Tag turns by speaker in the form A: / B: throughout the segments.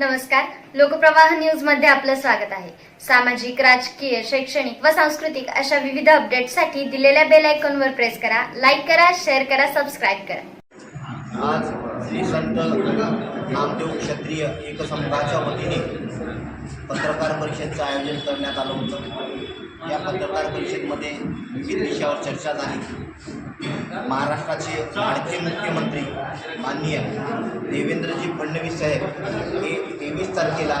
A: नमस्कार. लोकप्रवाह न्यूजमध्ये आपलं स्वागत आहे. सामाजिक राजकीय शैक्षणिक व सांस्कृतिक अशा विविध अपडेटसाठी दिलेल्या बेल आयकॉनवर प्रेस करा लाईक करा शेअर करा सबस्क्राईब करा.
B: आज श्री संत नामदेव क्षत्रिय एकसंघाच्या वतीने पत्रकार परिषदेचं आयोजन करण्यात आलं होतं. या पत्रकार परिषदेमध्ये विविध विषयावर चर्चा झाली. महाराष्ट्राचे लाडके मुख्यमंत्री माननीय देवेंद्रजी फडणवीस साहेब हे तेवीस तारखेला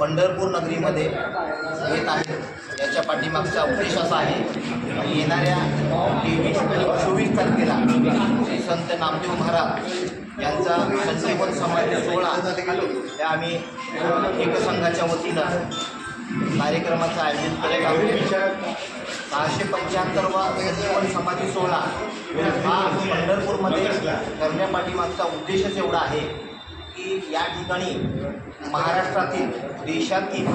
B: पंढरपूर नगरीमध्ये येत आहेत. याच्या पाठीमागचा उद्देश असा आहे येणाऱ्या तेवीस आणि चोवीस तारखेला श्री संत नामदेव महाराज यांचा संजीवन समाज सोहळा त्या आम्ही एकसंघाच्या वतीनं कार्यक्रमाचं आयोजन केलं आहोत सहाशे पंच्याहत्तरवा संजीवन समाधी सोहळा हा पंढरपूरमध्ये करण्यापाठीमागचा उद्देशच एवढा आहे की या ठिकाणी महाराष्ट्रातील देशातील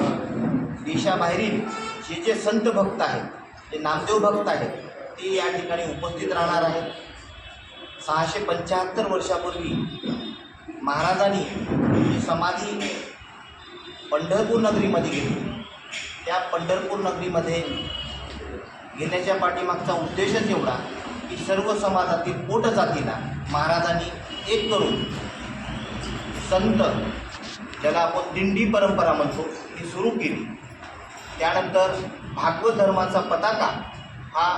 B: देशाबाहेरील जे जे संत भक्त आहेत जे नामदेव भक्त आहेत ते या ठिकाणी उपस्थित राहणार आहेत. सहाशे पंच्याहत्तर वर्षापूर्वी महाराजांनी समाधी पंढरपूर नगरीमध्ये गेली त्या पंढरपूर नगरीमध्ये घेण्याच्या पाठीमागचा उद्देशच एवढा की सर्व समाजातील पोट जातीला महाराजांनी एक करून संत ज्याला आपण दिंडी परंपरा म्हणतो ही सुरू केली. त्यानंतर भागवत धर्माचा पताका हा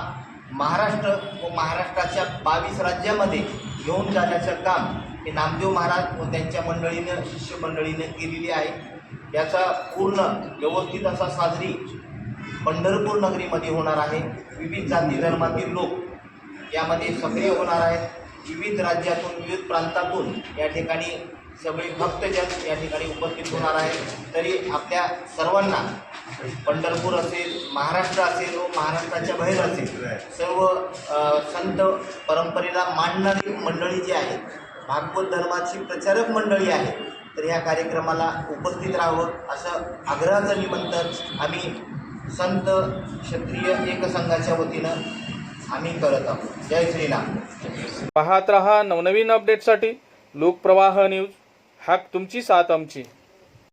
B: महाराष्ट्र व महाराष्ट्राच्या बावीस राज्यामध्ये घेऊन जाण्याचं काम हे नामदेव महाराज व त्यांच्या मंडळीनं शिष्य मंडळीनं केलेली आहे. याचा पूर्ण व्यवस्थित असा साजरी पंढरपूर नगरीमध्ये होणार आहे. विविध जाती धर्मातील लोक यामध्ये सक्रिय होणार आहेत. विविध राज्यातून विविध प्रांतातून या ठिकाणी सगळे भक्तजन या ठिकाणी उपस्थित होणार आहेत. तरी आपल्या सर्वांना पंढरपूर असेल महाराष्ट्र असेल व महाराष्ट्राच्या बाहेर असेल सर्व संत परंपरेला मांडणारी मंडळी जी आहेत भागवत धर्माची प्रचारक मंडळी आहे तर ह्या कार्यक्रमाला उपस्थित राहावं असं आग्रहाचं निमंत्रण आम्ही संत क्षत्रिय एकसंघाच्या वतीनं आम्ही करत आहोत. जय श्रीराम.
C: पाहत रहा नवनवीन अपडेटसाठी लोकप्रवाह न्यूज. हाक तुमची साथ आमची.